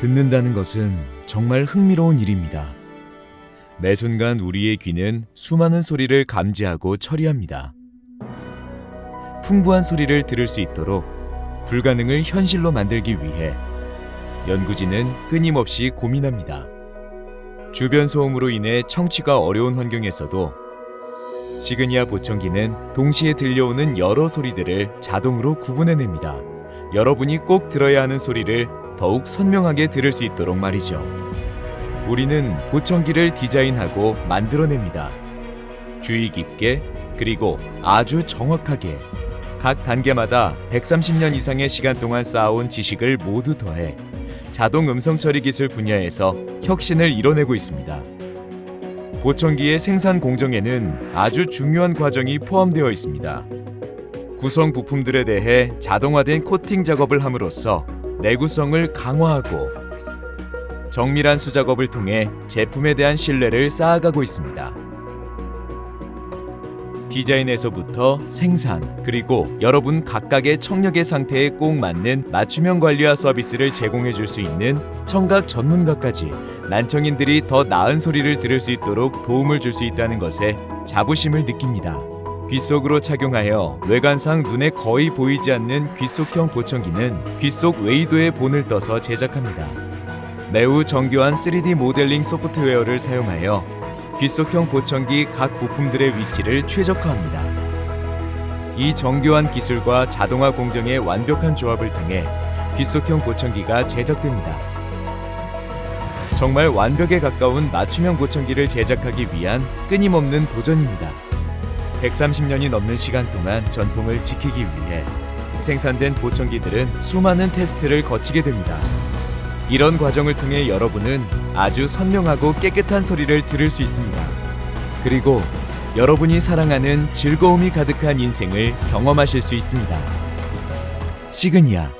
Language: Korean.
듣는다는 것은 정말 흥미로운 일입니다. 매 순간 우리의 귀는 수많은 소리를 감지하고 처리합니다. 풍부한 소리를 들을 수 있도록 불가능을 현실로 만들기 위해 연구진은 끊임없이 고민합니다. 주변 소음으로 인해 청취가 어려운 환경에서도 시그니아 보청기는 동시에 들려오는 여러 소리들을 자동으로 구분해냅니다. 여러분이 꼭 들어야 하는 소리를 더욱 선명하게 들을 수 있도록 말이죠. 우리는 보청기를 디자인하고 만들어냅니다. 주의 깊게 그리고 아주 정확하게 각 단계마다 130년 이상의 시간 동안 쌓아온 지식을 모두 더해 자동 음성 처리 기술 분야에서 혁신을 이뤄내고 있습니다. 보청기의 생산 공정에는 아주 중요한 과정이 포함되어 있습니다. 구성 부품들에 대해 자동화된 코팅 작업을 함으로써 내구성을 강화하고 정밀한 수작업을 통해 제품에 대한 신뢰를 쌓아가고 있습니다. 디자인에서부터 생산 그리고 여러분 각각의 청력의 상태에 꼭 맞는 맞춤형 관리와 서비스를 제공해 줄 수 있는 청각 전문가까지 난청인들이 더 나은 소리를 들을 수 있도록 도움을 줄 수 있다는 것에 자부심을 느낍니다. 귀 속으로 착용하여 외관상 눈에 거의 보이지 않는 귀속형 보청기는 귀속 웨이도의 본을 떠서 제작합니다. 매우 정교한 3D 모델링 소프트웨어를 사용하여 귀속형 보청기 각 부품들의 위치를 최적화합니다. 이 정교한 기술과 자동화 공정의 완벽한 조합을 통해 귀속형 보청기가 제작됩니다. 정말 완벽에 가까운 맞춤형 보청기를 제작하기 위한 끊임없는 도전입니다. 130년이 넘는 시간 동안 전통을 지키기 위해 생산된 보청기들은 수많은 테스트를 거치게 됩니다. 이런 과정을 통해 여러분은 아주 선명하고 깨끗한 소리를 들을 수 있습니다. 그리고 여러분이 사랑하는 즐거움이 가득한 인생을 경험하실 수 있습니다. 시그니아